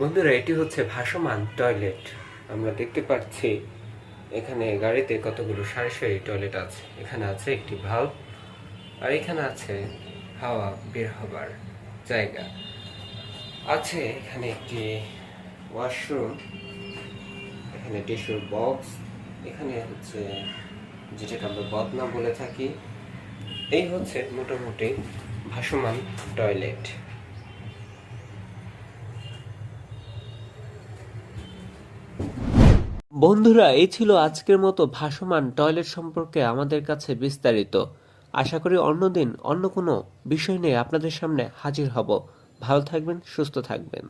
বন্ধুরা, এটি হচ্ছে ভাসমান টয়লেট। আমরা দেখতে পাচ্ছি এখানে গাড়িতে কতগুলো সারি টয়লেট আছে। এখানে আছে একটি ভাল্ব আর এখানে আছে হাওয়া বের হবার জায়গা। আছে এখানে একটি ওয়াশরুম, এখানে টিস্যুর বক্স, এখানে হচ্ছে যেটাকে আমরা বদনা বলে থাকি। এই হচ্ছে মোটামুটি ভাসমান টয়লেট। বন্ধুরা, এই ছিল আজকের মতো ভাসমান টয়লেট সম্পর্কে আমাদের কাছে বিস্তারিত। আশা করি অন্যদিন অন্য কোনো বিষয় নিয়ে আপনাদের সামনে হাজির হব। ভালো থাকবেন, সুস্থ থাকবেন।